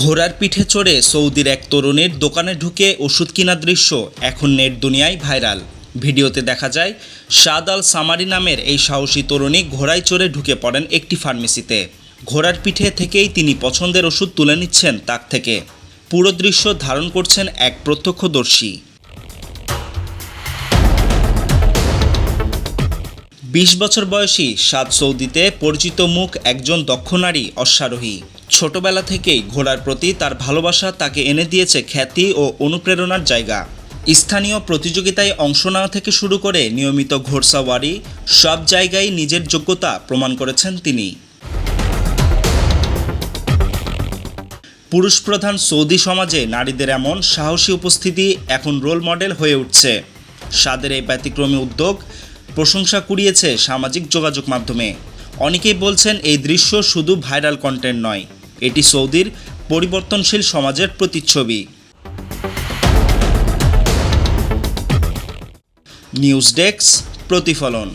ঘোড়ার পিঠে চড়ে সৌদির এক তরুণের দোকানে ঢুকে ওষুধ কেনার দৃশ্য এখন নেট দুনিয়ায় ভাইরাল। ভিডিওতে দেখা যায়, সাদ আল সামারি নামের এই সাহসী তরুণী ঘোড়ায় চড়ে ঢুকে পড়েন একটি ফার্মেসিতে। ঘোড়ার পিঠে থেকেই তিনি পছন্দের ওষুধ তুলে নিচ্ছেন তাক থেকে। পুরো দৃশ্য ধারণ করছেন এক প্রত্যক্ষদর্শী। বিশ বছর বয়সী সাত সৌদিতে পরিচিত মুখ একজন দক্ষ নারী অশ্বারোহী। ছোটবেলা থেকেই ঘোড়ার প্রতি তার ভালোবাসা তাকে এনে দিয়েছে খ্যাতি ও অনুপ্রেরণার জায়গা। স্থানীয় প্রতিযোগিতায় অংশ নেওয়া থেকে শুরু করে নিয়মিত ঘোড়সাওয়ারি সব জায়গায় নিজের যোগ্যতা প্রমাণ করেছেন তিনি। পুরুষ প্রধান সৌদি সমাজে নারীদের এমন সাহসী উপস্থিতি এখন রোল মডেল হয়ে উঠছে। সাদের এই ব্যতিক্রমী উদ্যোগ প্রশংসা কুড়িয়েছে সামাজিক যোগাযোগ মাধ্যমে। অনেকেই বলছেন এই দৃশ্য শুধু ভাইরাল কন্টেন্ট নয়, এটি সৌদির পরিবর্তনশীল সমাজের প্রতিচ্ছবি। নিউজ ডেস্ক, প্রতিফলন।